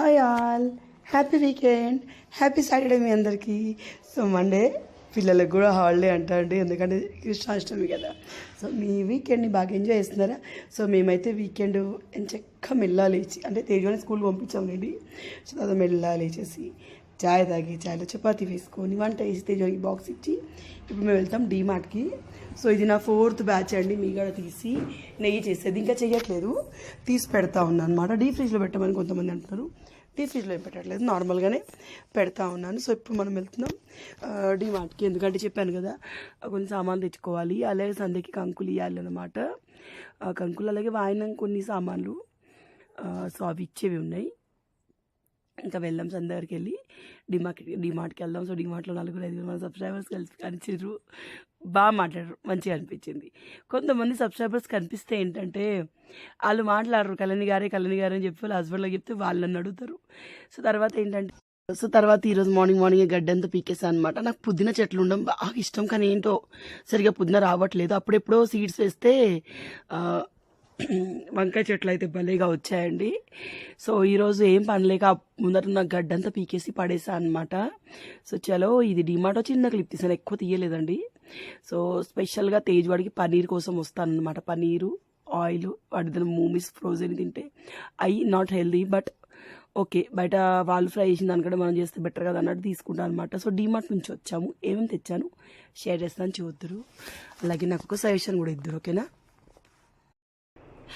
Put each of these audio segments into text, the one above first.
Hi all. Happy weekend happy Saturday మీ అందరికీ. So Monday పిల్లలకు కూడా హాలిడే అంటారండి. ఎందుకంటే కృష్ణాష్టమి కదా. సో మీ వీకెండ్ని బాగా ఎంజాయ్ చేస్తున్నారా? సో మేమైతే వీకెండ్ ఎంచక్క మెల్లాలేచి అంటే తేజుని స్కూల్ పంపించాం రెడీ. సో తర్వాత మెల్లాలేచేసి చాయ్ తాగి చాయ్లో చపాతీ వేసుకొని వంట వేసి తేజోనికి బాక్స్ ఇచ్చి ఇప్పుడు మేము వెళ్తాం డీమార్ట్కి సో ఇది నా ఫోర్త్ బ్యాచ్ అండి. మీ కూడా తీసి నెయ్యి చేసేది. ఇంకా చేయట్లేదు తీసి పెడతా ఉన్నాను అనమాట డీ ఫ్రిడ్జ్లో పెట్టమని కొంతమంది అంటున్నారు. డీ ఫ్రిడ్జ్లో ఏం పెట్టట్లేదు. నార్మల్గానే పెడతా ఉన్నాను. సో ఇప్పుడు మనం వెళ్తున్నాం డిమార్ట్కి. ఎందుకంటే చెప్పాను కదా కొన్ని సామాన్లు తెచ్చుకోవాలి. అలాగే సందేకి కంకులు ఇవ్వాలి అనమాట కంకులు అలాగే వాయినం కొన్ని సామాన్లు. సో అవి ఇచ్చేవి ఉన్నాయి. ఇంకా వెళ్దాం సందరికి వెళ్ళి డిమార్ట్ డిమార్ట్కి వెళ్దాం. సో డిమార్ట్లో నలుగురు ఐదుగురు మన సబ్స్క్రైబర్స్ కలిసి కలిసిర్రు బాగా మాట్లాడరు మంచిగా అనిపించింది. కొంతమంది సబ్స్క్రైబర్స్ కనిపిస్తే ఏంటంటే వాళ్ళు మాట్లాడరు కళ్యాణి గారే కళ్యాణి గారే అని చెప్పి వాళ్ళ హస్బెండ్లో చెప్తే వాళ్ళు నన్ను అడుగుతారు. సో తర్వాత ఏంటంటే సో తర్వాత ఈరోజు మార్నింగ్ మార్నింగ్ గడ్డంతా పీకేసాను అనమాట నాకు పుదీనా చెట్లు ఉండడం బాగా ఇష్టం కానీ ఏంటో సరిగా పుదీనా రావట్లేదు. అప్పుడెప్పుడో సీడ్స్ వేస్తే వంకాయ చెట్లు అయితే భలేగా వచ్చాయండి. సో ఈరోజు ఏం పనిలేక ముందర నా గడ్డంతా పీకేసి పడేసా అనమాట సో చలో ఇది డిమాటో చిన్న క్లిప్ తీసాను ఎక్కువ తీయలేదండి. సో స్పెషల్గా తేజ్ వాడికి పనీర్ కోసం వస్తాను అనమాట పనీరు ఆయిల్ వాడి మూమీస్ ఫ్రోజన్ తింటే I not healthy but okay బయట వాళ్ళు ఫ్రై చేసిన దానికంటే మనం చేస్తే బెటర్ కదా అన్నట్టు తీసుకుంటాను అనమాట సో డీమార్ట్ నుంచి వచ్చాము. ఏమేమి తెచ్చాను? షేర్ చేస్తాను చూద్దరు. అలాగే నాకు ఒక సజెషన్ కూడా ఇద్దరు ఓకేనా?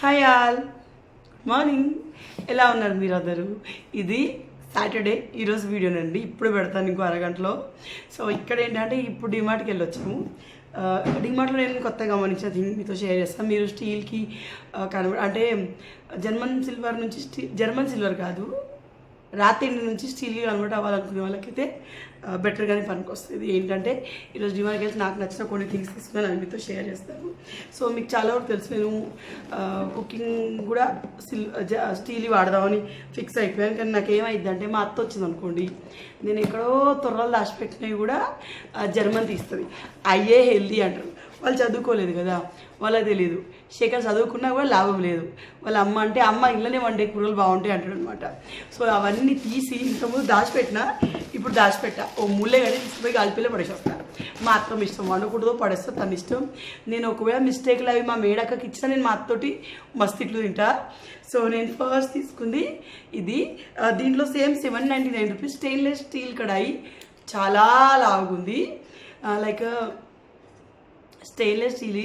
Hi all. మార్నింగ్. ఎలా ఉన్నారు మీరు అందరూ ఇది సాటర్డే ఈరోజు వీడియోనండి ఇప్పుడు పెడతాను ఇంకో అరగంటలో. సో ఇక్కడ ఏంటంటే ఇప్పుడు డిమార్ట్కి వెళ్ళొచ్చాము. డిమార్ట్లో నేను కొత్తగా గమనించిన థింగ్ మీతో షేర్ చేస్తాను మీరు స్టీల్కి కనబ అంటే జర్మన్ సిల్వర్ నుంచి స్టీ జర్మన్ సిల్వర్ కాదు రాత్రి నుంచి స్టీల్కి కన్వర్ట్ అవ్వాలనుకునే వాళ్ళకైతే బెటర్గానే పనికి వస్తుంది ఏంటంటే ఈరోజు డిమార్ట్కి వెళ్తే నాకు నచ్చిన కొన్ని థింగ్స్ తీసుకుని అని మీతో షేర్ చేస్తాను సో మీకు చాలా వరకు తెలుసు నేను కుకింగ్ కూడా సిల్ స్టీల్ వాడదామని ఫిక్స్ అయిపోయాను కానీ నాకు ఏమైందంటే మా అత్త వచ్చింది అనుకోండి నేను ఎక్కడో త్వరలు దాచిపెట్టినవి కూడా జర్మన్ తీస్తుంది. అయ్యే హెల్దీ అంటారు. వాళ్ళు చదువుకోలేదు కదా. వాళ్ళకి తెలియదు శేఖర్ చదువుకున్నా కూడా లాభం లేదు. వాళ్ళ అమ్మ అంటే అమ్మ ఇళ్ళనే వండే కూరలు బాగుంటాయి అంటాడు అనమాట. సో అవన్నీ తీసి ఇంతకుముందు దాచిపెట్టిన ఇప్పుడు దాచిపెట్టా. ఓ ముల్లే కానీ తీసుకుపోయి గాలిపిల్ల పడేసేస్తాను మా అత్తం ఇష్టం వండకూడదో పడేస్తా తన ఇష్టం. నేను ఒకవేళ మిస్టేక్లు అవి మా మేడక్కకి ఇచ్చినా నేను మా అత్తతోటి మస్తు ఇట్లు తింటా. సో నేను ఫస్ట్ తీసుకుంది ఇది. దీంట్లో same seven ninety nine rupees stainless steel కడాయి. చాలా లాగుంది లైక్ స్టెయిన్లెస్ స్టీల్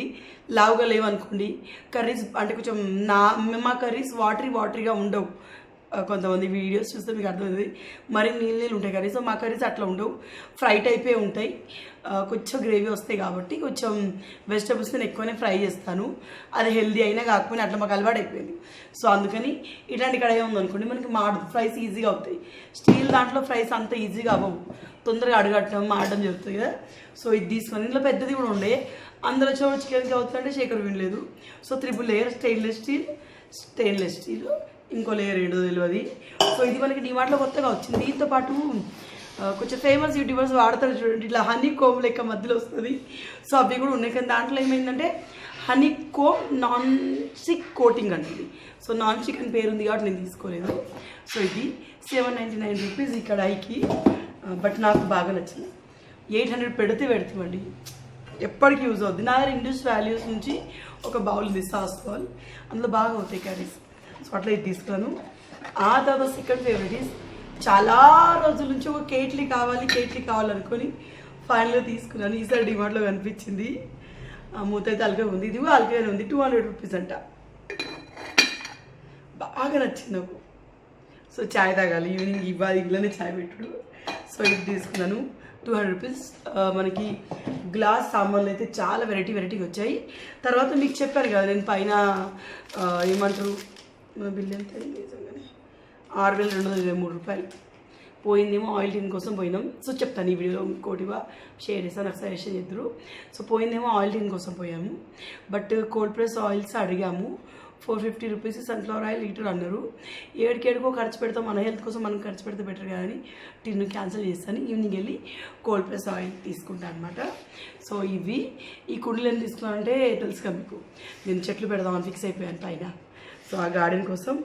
లావుగా లేవనుకోండి కర్రీస్ అంటే కొంచెం నా మా కర్రీస్ వాటరీ వాటరీగా ఉండవు. కొంతమంది వీడియోస్ చూస్తే మీకు అర్థమైంది మరి నీళ్ళు నీళ్ళు ఉంటాయి కర్రీస్ సో మా కర్రీస్ అట్లా ఉండవు. ఫ్రై టైపే ఉంటాయి. కొంచెం గ్రేవీ వస్తాయి కాబట్టి కొంచెం వెజిటబుల్స్ నేను ఎక్కువనే ఫ్రై చేస్తాను. అది హెల్దీ అయినా కాకపోయినా అట్లా మాకు అలవాటు అయిపోయింది. సో అందుకని ఇట్లాంటి కడాయి ఉందనుకోండి మనకి మాడు ఫ్రైస్ ఈజీగా అవుతాయి. స్టీల్ దాంట్లో ఫ్రైస్ అంత ఈజీగా అవ్వవు. తొందరగా అడగట్టడం మాడడం జరుగుతుంది కదా. సో ఇది తీసుకొని ఇందులో పెద్దది కూడా ఉండే. అందులో చోటు చికెన్ అవుతుందంటే శేఖర్ వినలేదు so triple layer stainless steel stainless steel ఇంకో లేయర్ ఏంటో తెలియదు సో ఇది మనకి డిమార్ట్లో కొత్తగా వచ్చింది. దీంతో పాటు కొంచెం ఫేమస్ యూట్యూబర్స్ వాడతారు చూడండి. ఇట్లా హనీ కోమ్ లెక్క మధ్యలో వస్తుంది. సో అవి కూడా ఉన్నాయి. కానీ దాంట్లో ఏమైందంటే honey comb non stick coating అంటుంది. సో నాన్ స్టిక్ అని పేరు ఉంది కాబట్టి నేను తీసుకోలేదు. సో ఇది సెవెన్ నైంటీ నైన్ రూపీస్ ఇక్కడ ఐకి బట్ నాకు బాగా నచ్చింది. ఎయిట్ హండ్రెడ్ పెడితే పెడతామండి. ఎప్పటికీ యూజ్ అవుద్ది. నా దగ్గర ఇండియస్ వాల్యూస్ నుంచి ఒక బౌల్ ఉంది సాస్ బౌల్ అందులో బాగా అవుతాయి కర్రీస్. సో అట్లా ఇది తీసుకున్నాను. ఆ తర్వాత సెకండ్ ఫేవరెట్ ఈస్ చాలా రోజుల నుంచి ఒక కేట్లీ కావాలి కేట్లీ కావాలనుకొని ఫైనల్గా తీసుకున్నాను. ఈసారి డిమార్ట్లో కనిపించింది. ఆ మూత అయితే అలగా ఉంది. ఇది కూడా ఉంది. టూ హండ్రెడ్ రూపీస్ అంట. బాగా నచ్చింది నాకు. సో చాయ్ తాగాలి. ఈవినింగ్ ఇవ్వాలి. ఇళ్ళనే చాయ్ పెట్టుడు. సో ఇది తీసుకున్నాను. టూ హండ్రెడ్ రూపీస్ మనకి గ్లాస్ సామాన్లు అయితే చాలా వెరైటీ వెరైటీగా వచ్చాయి. తర్వాత మీకు చెప్పాను కదా నేను పైన ఏమంటారు? బిల్లు బిల్ ఎంత ఆరు వేల రెండు వందల ఇరవై మూడు రూపాయలు. పోయిందేమో ఆయిల్ టీన్ కోసం పోయినాం. సో చెప్తాను ఈ వీడియోలో ఇంకోటిగా షేర్ చేస్తాను నాకు సజెషన్ చేద్దరు. సో పోయిందేమో ఆయిల్ టీన్ కోసం పోయాము. బట్ కోల్డ్ ప్రెస్ ఆయిల్స్ అడిగాము. Four fifty rupees sunflower oil litre అన్నారు. ఏడుకేడుకో ఖర్చు పెడతాం మన హెల్త్ కోసం మనం ఖర్చు పెడితే బెటర్ కానీ టిన్ను క్యాన్సిల్ చేస్తాను. ఈవినింగ్ వెళ్ళి కోల్డ్ ప్రెస్ ఆయిల్ తీసుకుంటాను అనమాట సో ఇవి ఈ కుండలు ఏం తీసుకున్నానంటే తెలుసు కదా మీకు. నేను చెట్లు పెడదామని ఫిక్స్ అయిపోయాను పైన. సో ఆ గార్డెన్ కోసం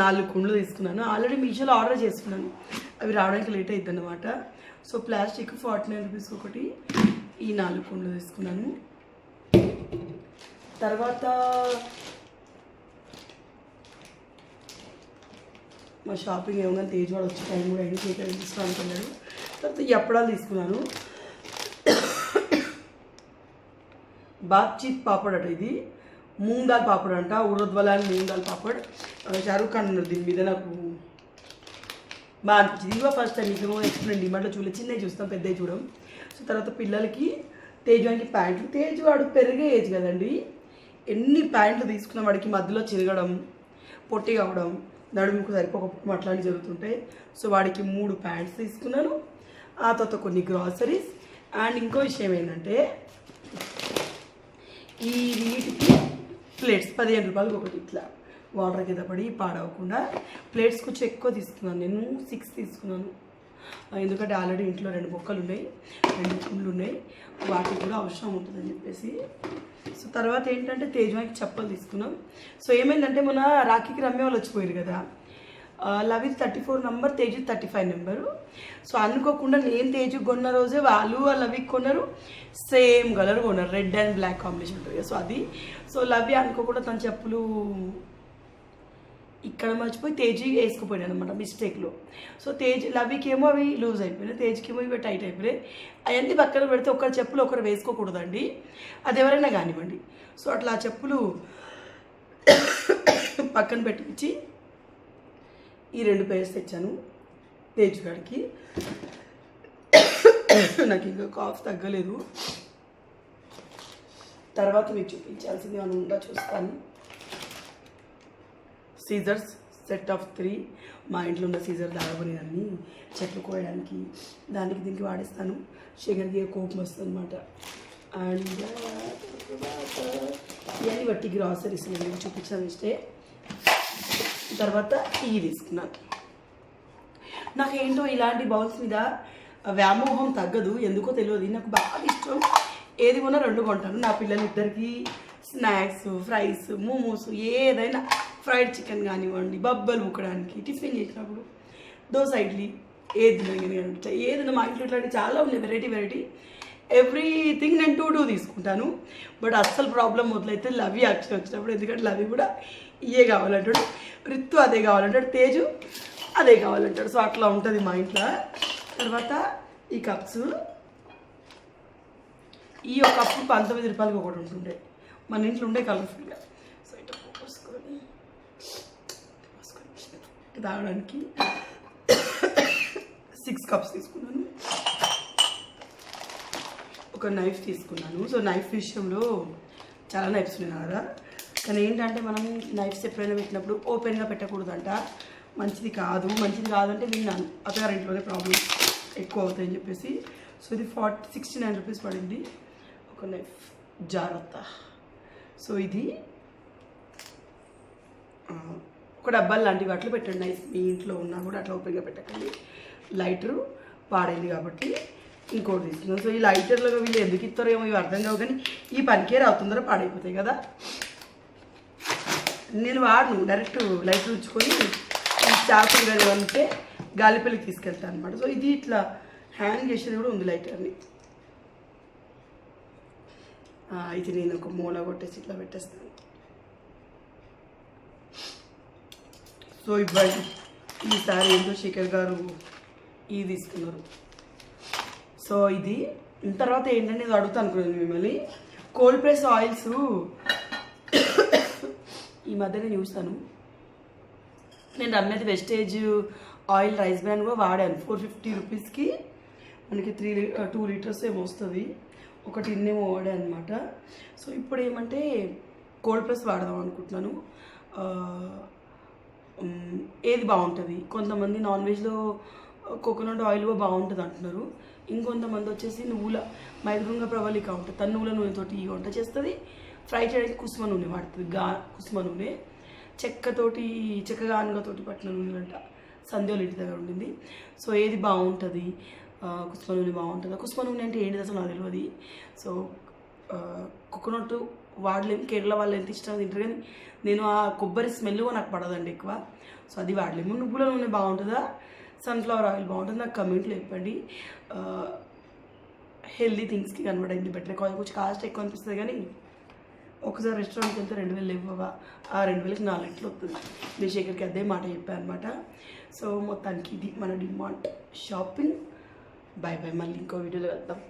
నాలుగు కుండ్లు తీసుకున్నాను. ఆల్రెడీ మీషోలో ఆర్డర్ చేసుకున్నాను అవి రావడానికి లేట్ అయింది అనమాట so plastic forty nine rupees ఒకటి ఈ నాలుగు కుండ్లు తీసుకున్నాను. తర్వాత మా షాపింగ్ ఏమన్నా తేజ్వాడు వచ్చే టైం కూడా అయింది కేక్ అది తీసుకోవడానికి వెళ్ళాడు తర్వాత ఈ అప్పడాలు తీసుకున్నాను. బాప్చీత్ పాపడ్ అట ఇది. మూంగ్ దాల్ పాపడ్ అంట ఉరద్వల మూంగాల్ మూంగ్ దాల్ పాపడ్. షారూఖ్ ఖాన్ ఉన్నారు దీని మీద నాకు బాగా అనిపించింది. ఇదిగో ఫస్ట్ టైం మీకు ఎక్స్ప్లెయిన్ డిమాండ్లో చూడలేదు. చిన్నవి చూస్తాం పెద్దవి చూడం. సో తర్వాత పిల్లలకి తేజవానికి ప్యాంట్లు. తేజ్ వాడు పెరిగే ఏజ్ కదండి. ఎన్ని ప్యాంట్లు తీసుకున్న వాడికి మధ్యలో చిరగడం పొట్టి కావడం నడుముకు సరిపోకపోవడం అట్లాంటివి జరుగుతుంటాయి సో వాడికి మూడు ప్యాంట్స్ తీసుకున్నాను. ఆ తర్వాత కొన్ని గ్రాసరీస్. అండ్ ఇంకో విషయం ఏంటంటే ఈ వీటికి ప్లేట్స్ పదిహేను రూపాయలకి ఒకటి ఇట్లా. వాటర్ కింద పడి పాడవకుండా ప్లేట్స్ కొంచెం ఎక్కువ తీసుకున్నాను. నేను సిక్స్ తీసుకున్నాను. ఎందుకంటే ఆల్రెడీ ఇంట్లో రెండు బొక్కలు ఉన్నాయి రెండు పుళ్ళు ఉన్నాయి. వాటికి కూడా అవసరం ఉంటుందని చెప్పేసి సో తర్వాత ఏంటంటే తేజవానికి చెప్పలు తీసుకున్నాం. సో ఏమైందంటే మొన్న రాఖీకి రమ్య వాళ్ళు వచ్చిపోయారు కదా. Lavith thirty four number Teju thirty five number. So అనుకోకుండా నేను తేజు కొన్న రోజే వాళ్ళు ఆ లవికి కొన్నారు. సేమ్ కలర్ కొన్నారు రెడ్ అండ్ బ్లాక్ కాంబినేషన్ ఉంటుంది సో అది. సో లవి అనుకోకుండా తన చెప్పులు ఇక్కడ మర్చిపోయి తేజీ వేసుకుపోయాను అనమాట మిస్టేక్లో సో తేజ్ లవికి ఏమో అవి లూజ్ అయిపోయినాయి. తేజ్కి ఏమో ఇవి టైట్ అయిపోయినాయి. అవన్నీ పక్కన పెడితే ఒకరి చెప్పులు ఒకరు వేసుకోకూడదండి. అది ఎవరైనా కానివ్వండి. సో అట్లా ఆ చెప్పులు పక్కన పెట్టించి ఈ రెండు పేర్స్ తెచ్చాను తేజ్ గారికి నాకు ఇంకా కాఫ్ తగ్గలేదు. తర్వాత మీకు చూపించాల్సింది మనం ఉందా చూస్తాను. Scissors set of three. మా ఇంట్లో ఉన్న సీజర్ దాగబడి చెట్లు కోయడానికి దానికి దీనికి వాడేస్తాను. షుగర్కి కోపం వస్తుంది అనమాట అండ్ ఇవన్నీ బట్టి గ్రాసరీస్ నేను చూపించాను ఇస్తే తర్వాత టీ తీసుకున్నాను నాకేంటో ఇలాంటి బౌల్స్ మీద వ్యామోహం తగ్గదు. ఎందుకో తెలియదు. నాకు బాగా ఇష్టం. ఏది కొన్నా రెండు కొంటాను. నా పిల్లలిద్దరికి స్నాక్స్ ఫ్రైస్ మోమోస్ ఏదైనా ఫ్రైడ్ చికెన్ కానివ్వండి బబ్బలు ఉక్కడానికి టిఫిన్ చేసినప్పుడు దోశ ఇడ్లీ ఏది ఏదైనా మా ఇంట్లో ఇట్లాంటి చాలా ఉన్నాయి వెరైటీ వెరైటీ ఎవ్రీథింగ్ నేను టూ టూ తీసుకుంటాను. బట్ అస్సలు ప్రాబ్లం మొదలైతే లవి యాక్చువల్ వచ్చినప్పుడు. ఎందుకంటే లవి కూడా ఇయే కావాలంటాడు రిత్తు అదే కావాలంటాడు తేజు అదే కావాలంటాడు. సో అట్లా ఉంటుంది మా ఇంట్లో. తర్వాత ఈ కప్స్ ఈ ఒక కప్పు పంతొమ్మిది రూపాయలకి ఒకటి ఉంటుండే. మన ఇంట్లో ఉండే కలర్ఫుల్గా సో ఇట్లా పోసుకొని పోసుకొని తాగడానికి సిక్స్ కప్స్ తీసుకున్నాను. ఒక నైఫ్ తీసుకున్నాను. సో నైఫ్ విషయంలో చాలా నైఫ్స్ ఉన్నాయి కదా కానీ ఏంటంటే మనం నైఫ్స్ ఎప్పుడైనా పెట్టినప్పుడు ఓపెన్గా పెట్టకూడదంట. మంచిది కాదు. మంచిది కాదంటే విన్నాను. అత్తగారింట్లోనే ప్రాబ్లమ్ ఎక్కువ అవుతాయని చెప్పేసి. సో ఇది ఫార్టీ సిక్స్టీ నైన్ రూపీస్ పడింది. ఒక నైఫ్ జాగ్రత్త. సో ఇది ఒక డబ్బాలు లాంటివి అట్లా పెట్టండి. మీ ఇంట్లో ఉన్నా కూడా అట్లా ఓపెన్గా పెట్టకండి. లైటరు పాడైంది కాబట్టి ఇంకోటి తీసుకున్నాం సో ఈ లైటర్లో వీళ్ళు ఎందుకు ఇస్తారో ఏమో ఇవి అర్థం కావు కానీ ఈ పనికే రావు తొందర పాడైపోతాయి కదా. నేను వాడను డైరెక్ట్ లైటర్ ఉంచుకొని ఈ చాకులు కానీ అంటే గాలిపల్లికి తీసుకెళ్తాను అనమాట సో ఇది ఇట్లా హ్యాంగ్ చేసేది కూడా ఉంది లైటర్ని ఇది నేను ఒక మూల కొట్టేసి ఇట్లా పెట్టేస్తాను. సో ఇవ్వండి. ఈసారి ఏంటో శేఖర్ గారు ఇది తీసుకున్నారు. సో ఇది తర్వాత ఏంటంటే ఇది అడుగుతా అనుకున్నాను మిమ్మల్ని. కోల్డ్ ప్రెస్ ఆయిల్స్ ఈ మధ్య నేను చూస్తాను. నేను రమ్మేది వెస్టేజ్ ఆయిల్ రైస్ బ్రాండ్ కూడా వాడాను. ఫోర్ ఫిఫ్టీ రూపీస్కి. మనకి త్రీ టూ లీటర్స్ ఏమో వస్తుంది. ఒకటి ఇన్నేమో వాడే అనమాట సో ఇప్పుడు ఏమంటే కోల్డ్ ప్రెస్ వాడదాం అనుకుంటున్నాను. ఏది బాగుంటుంది? కొంతమంది నాన్ వెజ్లో కోకోనట్ ఆయిల్ కూడా బాగుంటుంది అంటున్నారు. ఇంకొంతమంది వచ్చేసి నువ్వుల మైదృంగ ప్రవళిక ఉంటుంది. తన నువ్వుల నూనెతోటి ఈ వంట చేస్తుంది. ఫ్రై చేయడానికి కుసుమ నూనె వాడుతుంది. గా కుసుమ నూనె. చెక్కతోటి చెక్క గానుగతోటి పట్టిన నూనె అంట సంధ్యోలు ఇంటి దగ్గర ఉండింది. సో ఏది బాగుంటుంది? ఆ, కుసుమ నూనె బాగుంటుందా? కుసుమ నూనె అంటే ఏంటిది అసలు నాకు తెలియదు సో కోకోనట్ వాడలేము కేరళ వాళ్ళు ఎంత ఇష్టం తింటారు కానీ నేను ఆ కొబ్బరి స్మెల్ నాకు పడదండి ఎక్కువ. సో అది వాడలేము. నువ్వుల నూనె బాగుంటుందా? సన్ఫ్లవర్ ఆయిల్ బాగుంటుంది? నాకు కమెంట్లో చెప్పండి. హెల్దీ థింగ్స్కి కన్వర్ట్ బెటర్ కొంచెం కాస్ట్ ఎక్కువ అనిపిస్తుంది కానీ ఒకసారి రెస్టారెంట్కి వెళ్తే రెండు వేలు ఇవ్వవా ఆ రెండు వేలకి నాలుగింట్లో వస్తుంది. నేను శేఖర్కి అదే మాట చెప్పాను అనమాట సో మొత్తానికి ఇది మన డిమాండ్ షాపింగ్. బాయ్ బాయ్ మళ్ళీ ఇంకో వీడియోలో వెళ్దాం